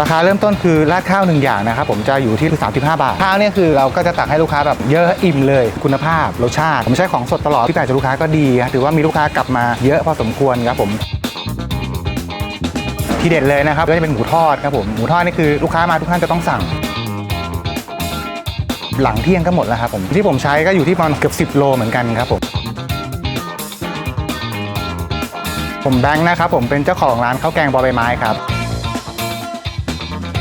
ราคาเริ่มต้นคือราดข้าวหนึ่งอย่างนะครับผมจะอยู่ที่ 35 บาท ข้าวเนี่ยคือเราก็จะตักให้ลูกค้าแบบเยอะอิ่มเลย คุณภาพรสชาติ ผมใช้ของสดตลอดที่แปลจากลูกค้าก็ดีครับถือว่ามีลูกค้ากลับมาเยอะพอสมควรครับผมทีเด็ดเลยนะครับก็จะเป็นหมูทอดครับผมหมูทอดนี่คือลูกค้ามาทุกท่านจะต้องสั่ง หลังเที่ยงก็หมดแล้วครับผมที่ผมใช้ก็อยู่ที่ประมาณเกือบ10 โลเหมือนกันครับผมผมแบงค์นะครับผมเป็นเจ้าของร้านข้าวแกงบอใบไม้ครับ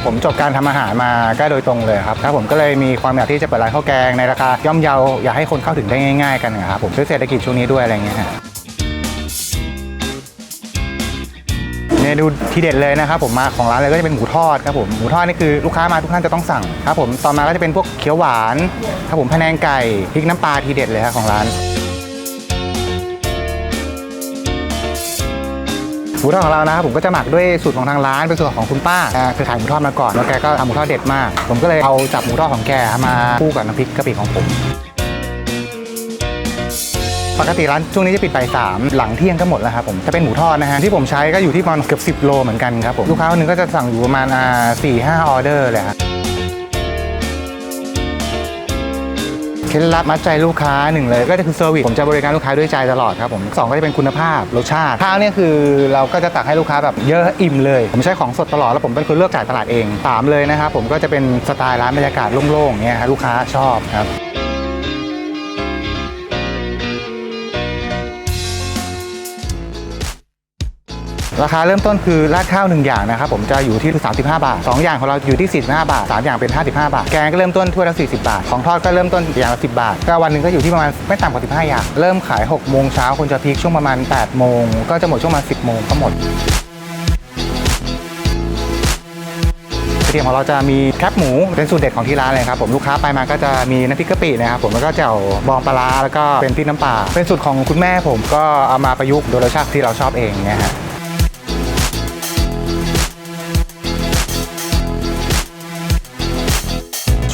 ผมจบการทำอาหารมาก็โดยตรงเลยครับครับผมก็เลยมีความอยากที่จะเปิดร้านข้าวแกงในราคาย่อมเยาอยากให้คนเข้าถึงได้ง่าย ๆ กันนะครับผมด้วยเศรษฐกิจช่วงนี้ด้วยอะไรเงี้ยเมนูที่เด็ดเลยนะครับผมมาของร้านเลยก็จะเป็นหมูทอดครับผมหมูทอดนี่คือลูกค้ามาทุกท่านจะต้องสั่งครับผมต่อมาก็จะเป็นพวกเขียวหวานครับผมพะแนงไก่พริกน้ำปลาทีเด็ดเลยครับของร้าน หมูทอดของเรานะครับผมก็จะหมักด้วยสูตรของทางร้านเป็นสูตรของคุณป้าอ่าเคยขายหมูทอดมาก่อนแล้วแกก็ทำหมูทอดเด็ดมาก ผมก็เลยเอาจับหมูทอดของแกมาคู่กับน้ำพริกกะปิของผมปกติร้านช่วงนี้จะปิดบ่ายสามหลังเที่ยงก็หมดแล้วครับผมจะเป็นหมูทอดนะฮะที่ผมใช้ก็อยู่ที่ประมาณเกือบ 10 โลเหมือนกันครับผมลูกค้าคนหนึงก็จะสั่งอยู่ประมาณอ่าสี่ห้าออเดอร์เลยครับ เคล็ดลับมัดใจลูกค้าหนึ่งเลย ก็คือเซอร์วิสผมจะบริการลูกค้าด้วยใจตลอดครับผมสองก็จะเป็นคุณภาพรสชาติข้าวเนี่ยคือเราก็จะตักให้ลูกค้าแบบเยอะอิ่มเลย ผมใช้ของสดตลอดแล้วผมเป็นคนเลือกจ่ายตลาดเองสามเลยนะครับผมก็จะเป็นสไตล์ร้านบรรยากาศโล่งๆเนี่ยฮะลูกค้าชอบครับ ราคาเริ่มต้นคือราดข้าวหนึ่งอย่างนะครับผมจะอยู่ที่ 35 บาท 2 อย่างของเราอยู่ที่ 45 บาท 3 อย่างเป็น 55 บาท แกงก็เริ่มต้นถ้วยละ 40 บาท ของทอดก็เริ่มต้นอย่างละ10 บาท ก็วันหนึ่งก็อยู่ที่ประมาณไม่ต่ำกว่า 15 อย่าง เริ่มขาย 6 โมงเช้าคนจะพีคช่วงประมาณ 8 โมง ก็จะหมดช่วงประมาณ 10 โมงก็หมดกระเทียมของเราจะมีแคบหมูเป็นสูตรเด็ดของที่ร้านเลยครับผมลูกค้าไปมาก็จะมีน้ำพริกกะปินะครับผมแล้วก็แจ่วบองปลาร้าแล้วก็เป็นพริกน้ำปลาเป็นสูตรของคุณแม่ผมก็เอามาประยุกต์โดยรสชาติที่เราชอบเองเนี่ยฮะ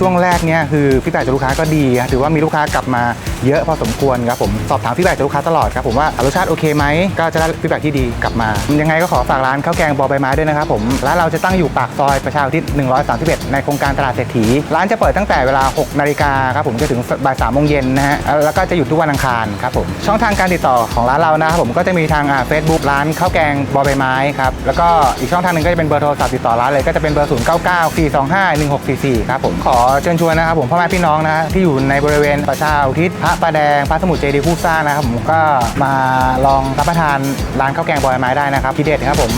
ช่วงแรกเนี่ยคือฟีดแบ็จากลูกค้าก็ดีถือว่ามีลูกค้ากลับมา เยอะพอสมควรครับผมสอบถามฟีดแบ็กจากลูกค้าตลอดครับผมว่ารสชาติโอเคไหมก็จะได้ฟีดแบ็กที่ดีกลับมา ยังไงก็ขอฝากร้านข้าวแกงบอใบไม้ด้วยนะครับผมร้านเราจะตั้งอยู่ปากซอยประชาอุทิศ131 ในโครงการตลาดเศรษฐี ร้านจะเปิดตั้งแต่เวลา 6 นาฬิกาครับผมจะถึงบ่าย3โมงเย็นนะฮะแล้วก็จะหยุดทุกวันอังคารครับผมช่องทางการติดต่อของร้านเรานะครับผมก็จะมีทางเฟซบุ๊กร้านข้าวแกงบอใบไม้ครับแล้วก็อีกช่องทางหนึ่งก็จะเป็นเบอร์โทรศัพท์ติดต่อร้านเลยก็จะเป็นเบอร์ 0 9 9 4 2 5 1 6 4 4 ครับผมขอเชิญชวนนะครับผมพ่อแม่พี่น้องนะฮะที่อยู่ในบริเวณประชาอุทิศพระประแดงพระสมุทรเจดีย์ผู้สร้างนะครับผมก็มาลองรับประทานร้านข้าวแกงบอยไม้ได้นะครับทีเด็ดครับผม